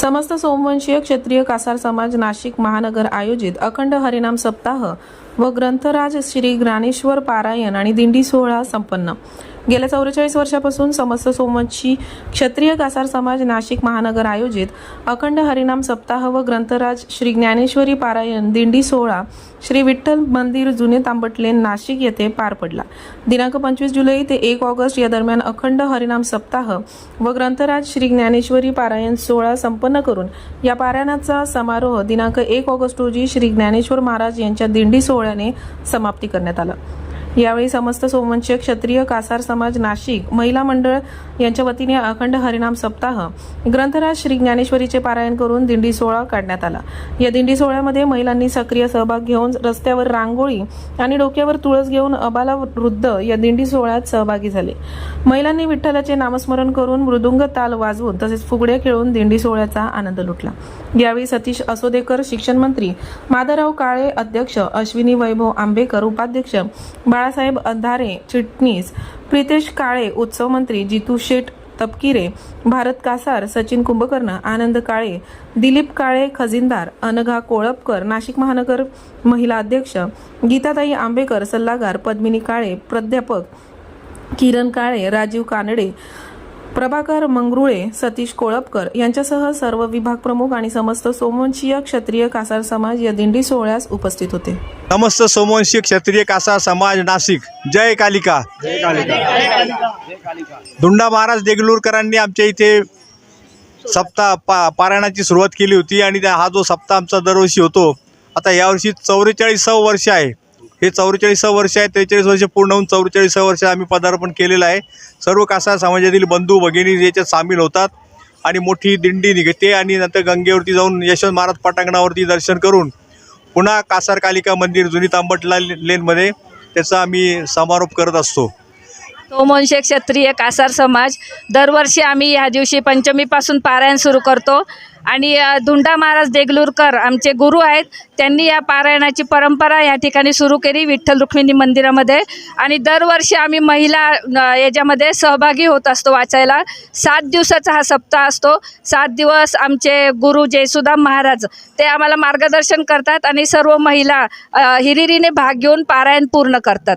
समस्त सोमवंशीय क्षेत्रीय कासार समाज नाशिक महानगर आयोजित अखंड हरिनाम सप्ताह व ग्रंथराज श्री ज्ञानेश्वर पारायण आणि दिंडी सोहळा संपन्न. गेल्या चौवेचाळीस वर्षापासून समस्त सोमची क्षत्रिय कासार समाज नाशिक महानगर आयोजित अखंड हरिनाम सप्ताह व ग्रंथराज श्री ज्ञानेश्वरी पारायण दिंडी सोहळा श्री विठ्ठल मंदिर जुने तांबटलेन नाशिक येथे पार पडला. दिनांक पंचवीस जुलै ते एक ऑगस्ट या दरम्यान अखंड हरिनाम सप्ताह व ग्रंथराज श्री ज्ञानेश्वरी पारायण सोहळा संपन्न करून या पारायणाचा समारोह दिनांक एक ऑगस्ट रोजी श्री ज्ञानेश्वर महाराज यांच्या दिंडी सोहळ्याने समाप्ती करण्यात आला. यावेळी समस्त सोमवंशीय क्षत्रिय कासार समाज नाशिक महिला मंडळ यांच्या वतीने अखंड हरिनाम सप्ताह ग्रंथराज श्री ज्ञानेश्वरीचे पारायण करून दिंडी सोहळा काढण्यात आला. या दिंडी सोहळ्यामध्ये महिलांनी सक्रिय सहभाग घेऊन रस्त्यावर रांगोळी आणि डोक्यावर तुळस घेऊन अबाला वृद्ध या दिंडी सोहळ्यात सहभागी झाले. महिलांनी विठ्ठलाचे नामस्मरण करून मृदुंग ताल वाजवून तसेच फुगड्या खेळून दिंडी सोहळ्याचा आनंद लुटला. यावेळी सतीश असोदेकर शिक्षण मंत्री माधवराव काळे अध्यक्ष अश्विनी वैभव आंबेकर उपाध्यक्ष बाळासाहेब अंधारे चिटणीस प्रितेश काळे उत्सव मंत्री जितू शेठ तपकिरे भारत कासार सचिन कुंभकर्ण आनंद काळे दिलीप काळे खजिनदार अनघा कोळपकर नाशिक महानगर महिला अध्यक्ष गीताताई आंबेकर सल्लागार पद्मिनी काळे प्राध्यापक किरण काळे राजीव कानडे प्रभाकर मंगरुळे सतीश कोळपकर यांच्यासह सर्व विभाग प्रमुख आणि समस्त सोमवंशीय क्षत्रिय कासार समाज या दिंडी सोहळ्यास उपस्थित होते. समस्त सोमवंशी क्षत्रिय कासा समाज नाशिक. जय कालिका. धुंडा महाराज देगलूरकरांनी आमच्या इथे सप्ताह पा पारायणाची सुरुवात केली होती आणि त्या हा जो सप्ताह आमचा दरवर्षी होतो आता यावर्षी चौवेचाळीसावं वर्ष आहे. हे चौवेचाळीसावं वर्ष आहे त्रेचाळीस वर्ष पूर्ण होऊन चौवेचाळीसावं वर्ष आम्ही पदार्पण केलेलं आहे. सर्व कासा समाजातील बंधू भगिनी याच्यात सामील होतात आणि मोठी दिंडी निघते आणि नंतर गंगेवरती जाऊन यशवंत महाराज पटांगणावरती दर्शन करून पुन्हा कासार कालिका मंदिर जुनी तांबटला लेनमध्ये त्याचा आम्ही समारोप करत असतो. सोमवंशी क्षत्रिय कासार समाज. दरवर्षी आम्ही ह्या दिवशी पंचमीपासून पारायण सुरू करतो. आणि धुंडा महाराज देगलूरकर आमचे गुरु आहेत. त्यांनी या पारायणाची परंपरा या ठिकाणी सुरू केली विठ्ठल रुक्मिणी मंदिरामध्ये. आणि दरवर्षी आम्ही महिला याच्यामध्ये सहभागी होत असतो वाचायला. सात दिवसाचा हा सप्ताह असतो. सात दिवस आमचे गुरु जयसुदाम महाराज ते आम्हाला मार्गदर्शन करतात आणि सर्व महिला हिरिरीने भाग घेऊन पारायण पूर्ण करतात.